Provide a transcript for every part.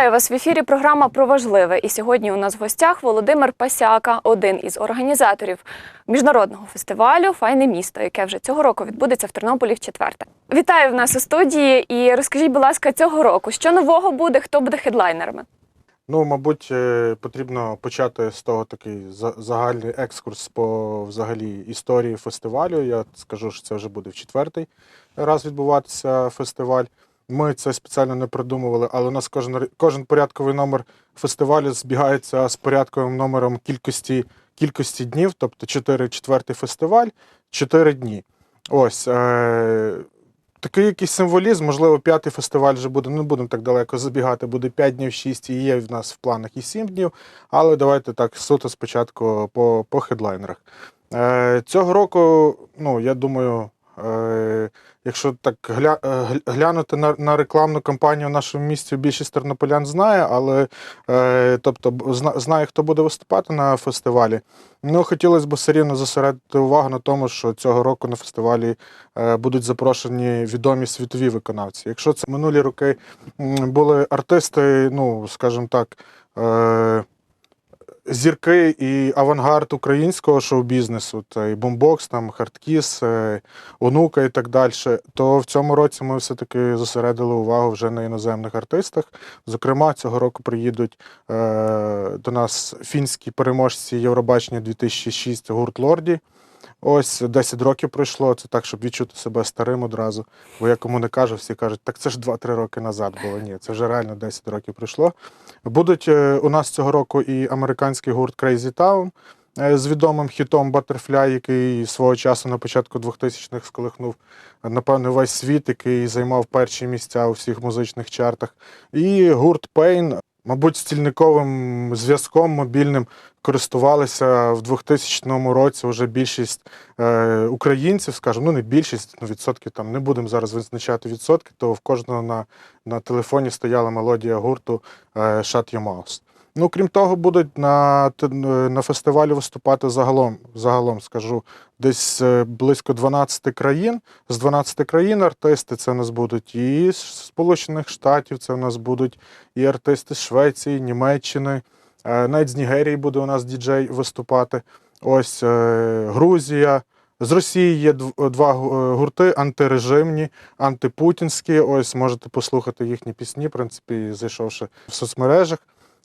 Вітаю вас в ефірі. Програма про важливе. І сьогодні у нас в гостях Володимир Пасяка, один із організаторів міжнародного фестивалю Файне місто, яке вже цього року відбудеться в Тернополі в четверте. Вітаю в нас у студії. І розкажіть, будь ласка, цього року, що нового буде, хто буде хедлайнерами? Ну, мабуть, е, потрібно почати з того такий за- загальний екскурс по взагалі історії фестивалю. Я скажу, що це вже буде в четвертий раз відбуватися фестиваль. Ми це спеціально не придумували, але у нас кожен кожен порядковий номер фестивалю збігається з порядковим номером кількості, кількості днів, тобто 4 четвертий фестиваль, 4 дні. Ось. Е- Такий якийсь символізм, можливо, п'ятий фестиваль вже буде, не будемо так далеко забігати, буде 5 днів, 6 і є в нас в планах і 7 днів. Але давайте так суто спочатку по, по хедлайнерах. Е, цього року, ну, я думаю, якщо так гля, е, глянути на, на рекламну кампанію в нашому місті, більшість тернополян знає, але е, тобто знає, хто буде виступати на фестивалі. Ну, хотілося б все рівно зосередити увагу на тому, що цього року на фестивалі е, будуть запрошені відомі світові виконавці. Якщо це минулі роки були артисти, ну, скажімо так, е, зірки і авангард українського шоу-бізнесу, та і бомбокс, там хардкіс, е, онука і так далі, то в цьому році ми все-таки зосередили увагу вже на іноземних артистах. Зокрема, цього року приїдуть е, до нас фінські переможці Євробачення 2006 гурт Лорді. Ось 10 років пройшло. Це так, щоб відчути себе старим одразу. Бо я кому не кажу, всі кажуть, так це ж 2-3 роки назад було. Ні, це вже реально 10 років пройшло. Будуть е, у нас цього року і американський гурт Crazy Town е, з відомим хітом Butterfly, який свого часу на початку 2000-х сколихнув, напевно, весь світ, який займав перші місця у всіх музичних чартах. І гурт Pain, мабуть, стільниковим зв'язком мобільним користувалися в 2000 році вже більшість е, українців, скажімо, ну не більшість, ну відсотки там не будемо зараз визначати відсотки, то в кожного на, на телефоні стояла мелодія гурту е, Shut Your Mouth. Ну, крім того, будуть на, на фестивалі виступати загалом, загалом скажу, десь е, близько 12 країн. З 12 країн артисти це у нас будуть і з Сполучених Штатів, це у нас будуть і артисти з Швеції, Німеччини, е, навіть з Нігерії буде у нас діджей виступати. Ось е, Грузія. З Росії є два гурти антирежимні, антипутінські. Ось можете послухати їхні пісні, в принципі, зайшовши в соцмережах.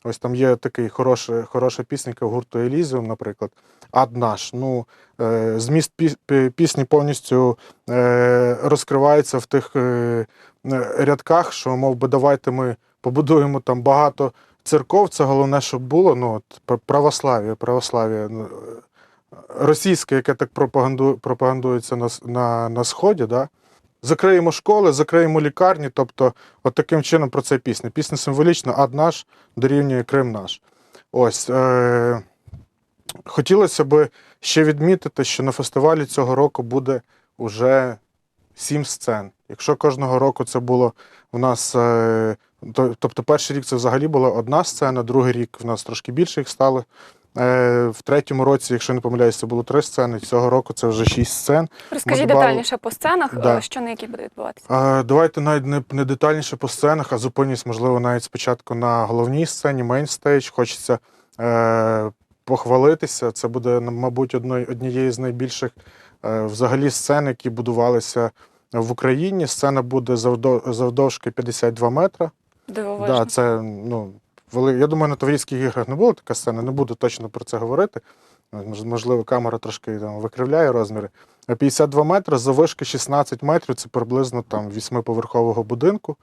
Ось там є такий хороша, хороша пісенька гурту Елізіум, наприклад. Ад наш. Ну, е, зміст пі- пі- пісні повністю е, розкривається в тих е, рядках, що, мов би, давайте ми побудуємо там багато церков. Це головне, щоб було. Ну, от, православ'я, православ'я. ну, Російське, яке так пропагандується на, на, на Сході, да? Закриємо школи, закриємо лікарні. Тобто, от таким чином про це пісня. Пісня символічна, ад наш дорівнює Крим наш. Ось. Е- хотілося б ще відмітити, що на фестивалі цього року буде уже сім сцен. Якщо кожного року це було в нас. Е- тобто, перший рік це взагалі була одна сцена, другий рік в нас трошки більше їх стало. Е, В третьому році, якщо не помиляюсь, це було три сцени. Цього року це вже шість сцен. Розкажіть Модбалу. детальніше по сценах, Да. е, що на які буде відбуватися. Давайте навіть не, не детальніше по сценах, а зупинюсь, можливо, навіть спочатку на головній сцені, мейнстейдж. Хочеться е, похвалитися. Це буде, мабуть, одної, однією з найбільших е, взагалі сцен, які будувалися в Україні. Сцена буде завдо- завдовжки 52 метри. Дивовижно. Да, це, ну. Я думаю, на Таврійських іграх не було така сцена, не буду точно про це говорити. Можливо, камера трошки там, викривляє розміри. 52 метри, завишки 16 метрів це приблизно там восьмиповерхового будинку.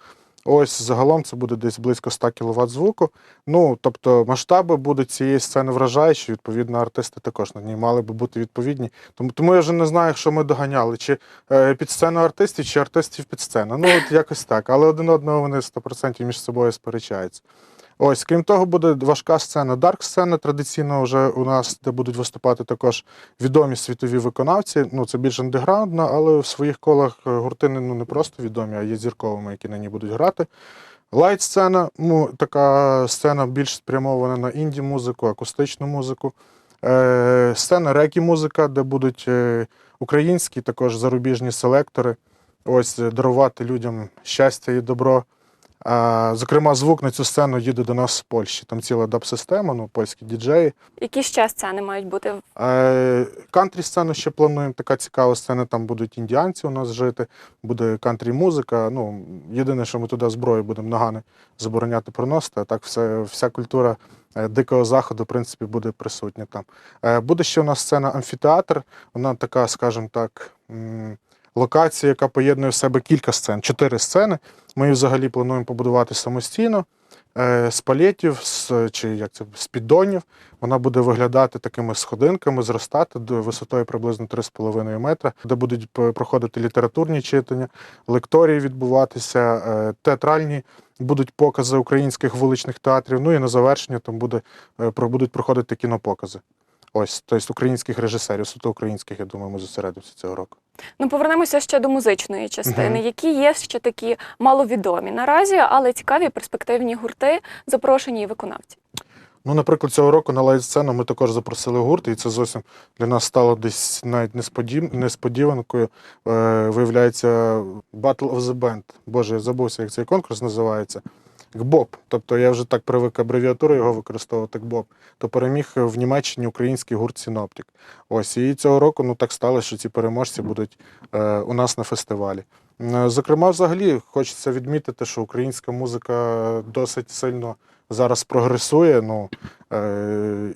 Ось загалом це буде десь близько 100 кВт звуку. Ну, тобто масштаби будуть цієї сцени вражаючі, відповідно, артисти також на ній мали би бути відповідні. Тому, тому я вже не знаю, що ми доганяли, чи е, під сцену артистів, чи артистів під сцену. Ну, от якось так. Але один одного вони 100% між собою сперечаються. Ось, крім того, буде важка сцена, дарк сцена традиційно вже у нас, де будуть виступати також відомі світові виконавці. Ну, це більш андеграундно, але в своїх колах е, гурти ну, не просто відомі, а є зірковими, які на ній будуть грати. Лайт сцена, ну, така сцена більш спрямована на інді-музику, акустичну музику. Е, сцена рекі-музика, де будуть е, українські, також зарубіжні селектори. Ось е, дарувати людям щастя і добро. Зокрема, звук на цю сцену їде до нас з Польщі. Там ціла даб-система, ну, польські діджеї. Які ще сцени мають бути? Е, Кантрі сцену ще плануємо. Така цікава сцена. Там будуть індіанці у нас жити, буде кантрі музика. Ну, єдине, що ми туди зброю будемо нагани забороняти проносити. А так все, вся культура е, дикого заходу, в принципі, буде присутня там. Е, Буде ще у нас сцена амфітеатр. Вона така, скажімо так. Локація, яка поєднує в себе кілька сцен, чотири сцени. Ми взагалі плануємо побудувати самостійно е, з палетів, з, чи як це, з піддонів. Вона буде виглядати такими сходинками, зростати до висотою приблизно 3,5 метра, де будуть проходити літературні читання, лекторії відбуватися, е, театральні будуть покази українських вуличних театрів. Ну і на завершення там буде, е, будуть проходити кінопокази. Ось, тобто українських режисерів, суто українських, я думаю, ми зосередимося цього року. Ну, повернемося ще до музичної частини, Мгм. які є ще такі маловідомі наразі, але цікаві перспективні гурти, запрошені і виконавці. Ну, наприклад, цього року на лайв-сцену ми також запросили гурт, і це зовсім для нас стало десь навіть несподів... несподіванкою. Е, виявляється, Battle of the Band. Боже, я забувся, як цей конкурс називається. ГБОП. Тобто я вже так привик абревіатуру його використовувати ГБОП. То переміг в Німеччині український гурт Синоптик. Ось і цього року ну так сталося, що ці переможці будуть е, у нас на фестивалі. Е, Зокрема, взагалі хочеться відмітити, що українська музика досить сильно зараз прогресує. Ну, е,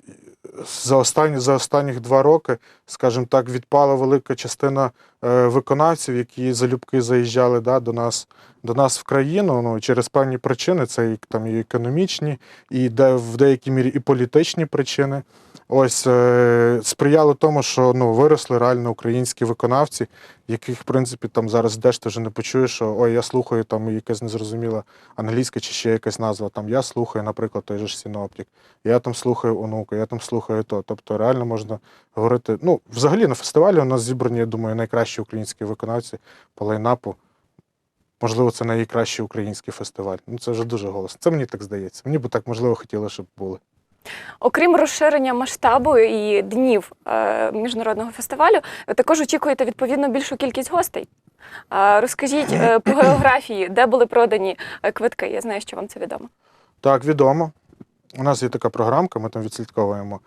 за останні за останніх два роки, скажімо так, відпала велика частина виконавців, які залюбки заїжджали да, до нас до нас в країну. Ну через певні причини, це і там і економічні, і де в деякій мірі і політичні причини. Ось е, сприяло тому, що ну виросли реально українські виконавці, яких в принципі там зараз деш вже не почуєш, що ой, я слухаю там якась незрозуміла англійська чи ще якась назва. Там я слухаю, наприклад, той же ж Синоптик, я там слухаю онука, я там слухаю то. Тобто реально можна говорити. Ну, взагалі на фестивалі у нас зібрані, я думаю, найкращі українські виконавці по лайнапу. Можливо, це найкращий український фестиваль. Ну це вже дуже голосно. Це мені так здається. Мені би так можливо хотілося, щоб були. Окрім розширення масштабу і днів е, міжнародного фестивалю, ви також очікуєте відповідно більшу кількість гостей. Е, розкажіть е, по географії, де були продані е, квитки. Я знаю, що вам це відомо. Так, відомо. У нас є така програмка, ми там відслідковуємо,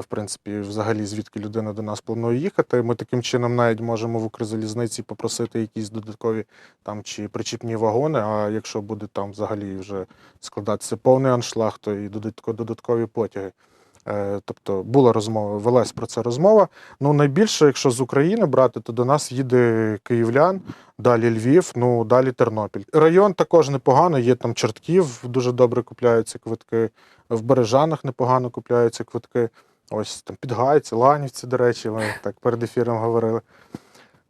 в принципі, взагалі, звідки людина до нас планує їхати. Ми таким чином навіть можемо в Укрзалізниці попросити якісь додаткові там чи причіпні вагони. А якщо буде там взагалі вже складатися повний аншлаг, то і додаткові потяги. Е, Тобто була розмова, велась про це розмова. Ну, найбільше, якщо з України брати, то до нас їде київлян, далі Львів, ну далі Тернопіль. Район також непогано, є там Чортків, дуже добре купляються квитки. В Бережанах непогано купляються квитки. Ось там Підгайці, Ланівці, до речі, ми так перед ефіром говорили.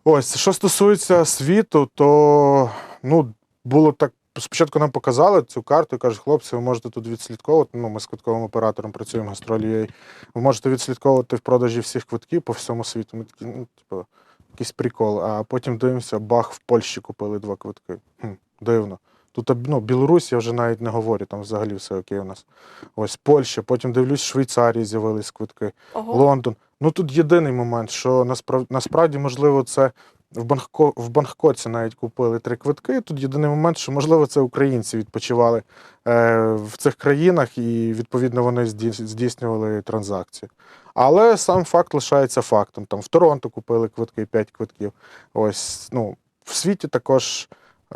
Ось, що стосується світу, то ну, було так. Спочатку нам показали цю карту і кажуть, хлопці, ви можете тут відслідковувати. Ну, ми з квитковим оператором працюємо гастролі. Ви можете відслідковувати в продажі всіх квитків по всьому світу. Ми такі, ну, типу, якийсь прикол. А потім дивимося, бах, в Польщі купили два квитки. Хм, дивно. Тут ну, Білорусь я вже навіть не говорю, там взагалі все окей у нас. Ось Польща, потім дивлюсь, Швейцарії з'явились квитки. Ого. Лондон. Ну тут єдиний момент, що насправді, насправді можливо, це в Бангко, в Бангкоці навіть купили три квитки. Тут єдиний момент, що можливо це українці відпочивали е, в цих країнах, і відповідно вони здійснювали транзакції. Але сам факт лишається фактом. Там в Торонто купили квитки, 5 квитків. Ось ну в світі також.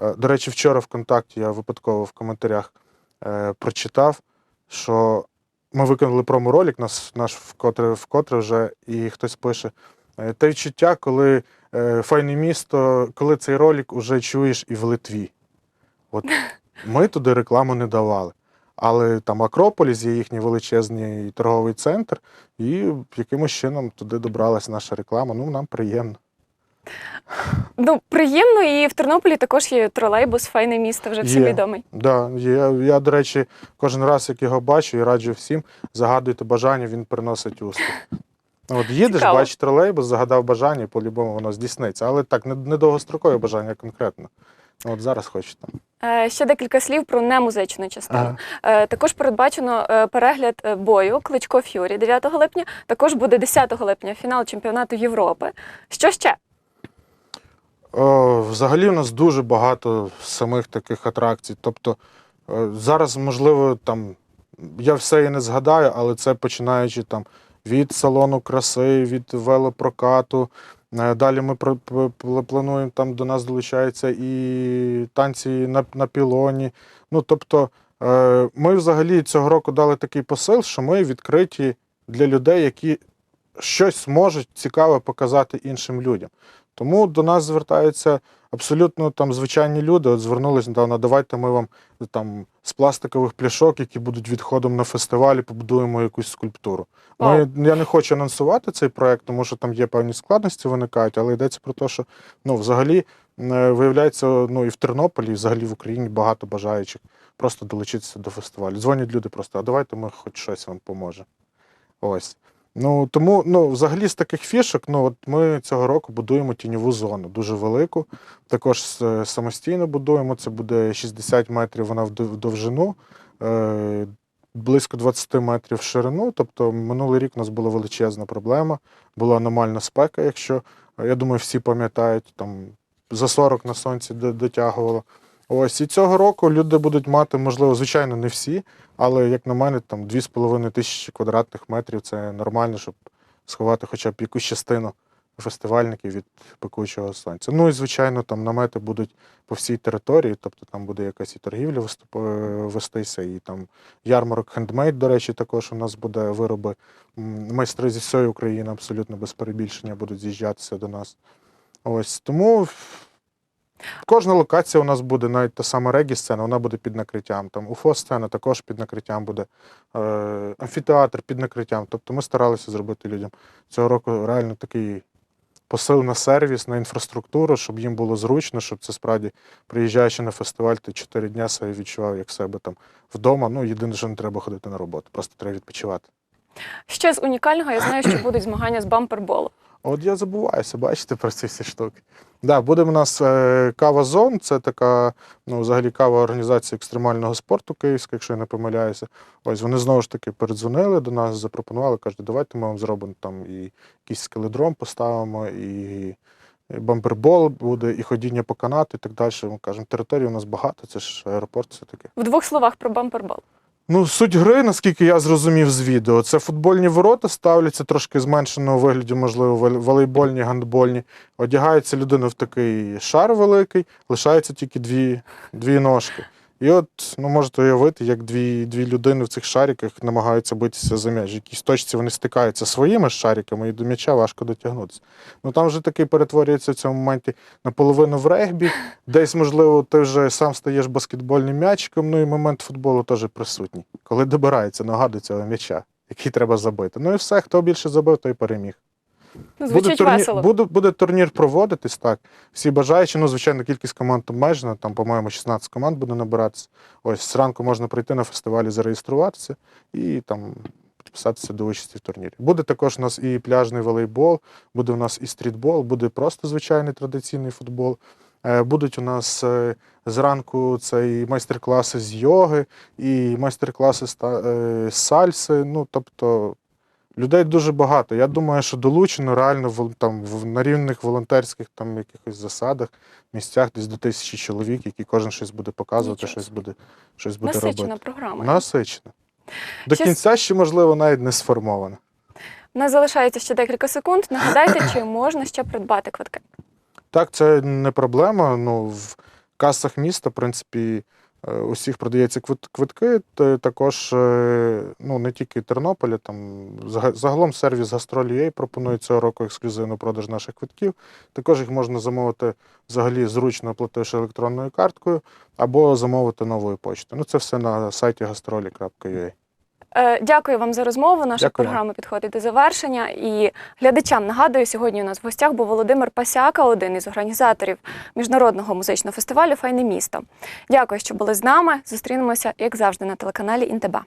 Е, До речі, вчора ВКонтакті я випадково в коментарях е, прочитав, що ми виконали промо-ролик, нас наш вкотре, вкотре вже, і хтось пише. е, Те відчуття, коли файне місто, коли цей ролик уже чуєш і в Литві. От ми туди рекламу не давали. Але там Акрополіс є їхній величезний торговий центр, і якимось чином туди добралась наша реклама. Ну, нам приємно. Ну, приємно, і в Тернополі також є тролейбус, файне місто, вже всім Є. відомий. Да, я, я, до речі, кожен раз, як його бачу, і раджу всім, загадуйте бажання, він приносить успіх. От їдеш, Цікаво. бачиш тролейбус, загадав бажання, і по-любому воно здійсниться. Але так, не, довгострокове бажання конкретно. Ну, От зараз хочу там. Е, ще декілька слів про немузичну частину. Е, також передбачено е, перегляд бою Кличко Ф'юрі 9 липня. Також буде 10 липня фінал чемпіонату Європи. Що ще? О, взагалі у нас дуже багато самих таких атракцій. Тобто е, зараз, можливо, там я все і не згадаю, але це починаючи там від салону краси, від велопрокату. Е, Далі ми плануємо, там до нас долучаються і танці на, на пілоні. Ну, тобто, е, ми взагалі цього року дали такий посил, що ми відкриті для людей, які щось можуть цікаве показати іншим людям. Тому до нас звертаються абсолютно там звичайні люди. От звернулися недавно, давайте ми вам там з пластикових пляшок, які будуть відходом на фестивалі, побудуємо якусь скульптуру. Ми, я не хочу анонсувати цей проект, тому що там є певні складності виникають, але йдеться про те, що ну, взагалі е, виявляється, ну і в Тернополі, і взагалі в Україні багато бажаючих просто долучитися до фестивалю. Дзвонять люди просто, а давайте ми хоч щось вам поможемо. Ось. Ну тому ну, взагалі з таких фішок, ну от ми цього року будуємо тіньову зону, дуже велику. Також самостійно будуємо. Це буде 60 метрів вона в довжину, е, близько 20 метрів в ширину. Тобто минулий рік у нас була величезна проблема, була аномальна спека, якщо я думаю, всі пам'ятають, там за 40 на сонці дотягувало. Ось і цього року люди будуть мати, можливо, звичайно, не всі, але як на мене, там 2,5 тисячі квадратних метрів це нормально, щоб сховати хоча б якусь частину фестивальників від пекучого сонця. Ну і звичайно, там намети будуть по всій території, тобто там буде якась і торгівля виступ- е, вестися, і там ярмарок хендмейд, до речі, також у нас буде вироби. Майстри зі всієї України абсолютно без перебільшення будуть з'їжджатися до нас. Ось тому Кожна локація у нас буде, навіть та сама регі-сцена, вона буде під накриттям. Там УФО-сцена також під накриттям буде, е, амфітеатр під накриттям. Тобто ми старалися зробити людям цього року реально такий посил на сервіс, на інфраструктуру, щоб їм було зручно, щоб це справді, приїжджаючи на фестиваль, ти чотири дня себе відчував як себе там вдома. Ну, єдине, що не треба ходити на роботу, просто треба відпочивати. Ще з унікального я знаю, що будуть змагання з бамперболу. От я забуваюся, бачите, про ці всі штуки. Да, буде в нас е, кава зон, це така, ну, взагалі кава організація екстремального спорту київська, якщо я не помиляюся. Ось вони знову ж таки передзвонили до нас, запропонували, кажуть, давайте ми вам зробимо там і якийсь скеледром поставимо, і, бампербол буде, і ходіння по канату, і так далі. Ми кажемо, території у нас багато, це ж аеропорт, все таке. В двох словах про бампербол. Ну, суть гри, наскільки я зрозумів з відео, це футбольні ворота ставляться трошки зменшеного вигляді, можливо, вол- волейбольні, гандбольні. Одягається людина в такий шар великий, лишається тільки дві, дві ножки. І от, ну можете уявити, як дві, дві людини в цих шариках намагаються битися за м'яч. В якійсь точці вони стикаються своїми шариками, і до м'яча важко дотягнутися. Ну там вже такий перетворюється в цьому моменті наполовину в регбі. Десь, можливо, ти вже сам стаєш баскетбольним м'ячиком, ну і момент футболу теж присутній. Коли добирається нога до цього м'яча, який треба забити. Ну і все, хто більше забив, той переміг. Ну, звучить турнір, весело. буде, буде турнір проводитись, так. Всі бажаючі, ну, звичайно, кількість команд обмежена, там, по-моєму, 16 команд буде набиратися. Ось зранку можна прийти на фестивалі, зареєструватися і там підписатися до участі в турнірі. Буде також у нас і пляжний волейбол, буде у нас і стрітбол, буде просто звичайний традиційний футбол. Е, Будуть у нас е, зранку це і майстер-класи з йоги, і майстер-класи е, з сальси. Ну, тобто людей дуже багато. Я думаю, що долучено реально вол- там, в, на рівних волонтерських там, якихось засадах, місцях десь до тисячі чоловік, які кожен щось буде показувати, Нічого щось буде, щось буде Насичена робити. програма. Насичено. До Ще кінця ще, можливо, навіть не сформовано. У нас залишається ще декілька секунд. Нагадайте, чи можна ще придбати квитки. Так, це не проблема. Ну, в касах міста, в принципі, усіх продається квитки. Також е, ну, не тільки Тернополя, там загалом сервіс Гастролі пропонує цього року ексклюзивну продаж наших квитків. Також їх можна замовити взагалі зручно оплативши електронною карткою, або замовити новою почтою. Ну, це все на сайті gastrolі.ua. Е, Дякую вам за розмову. Наша Дякую. програма підходить до завершення. І глядачам нагадую, сьогодні у нас в гостях був Володимир Пасяка, один із організаторів міжнародного музичного фестивалю Файне місто. Дякую, що були з нами. Зустрінемося, як завжди, на телеканалі Інтеба.